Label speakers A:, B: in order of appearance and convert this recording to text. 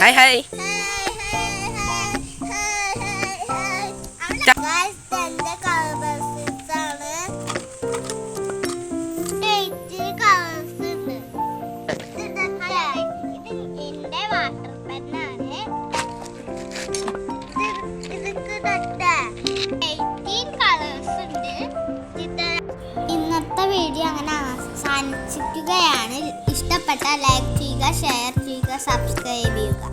A: hi hi
B: ഇന്നത്തെ video അങ്ങനെ അവസാനിച്ചിരിക്കുകയാണ് पटा लाइक कीजिएगा शेयर कीजिएगा सब्सक्राइब कीजिएगा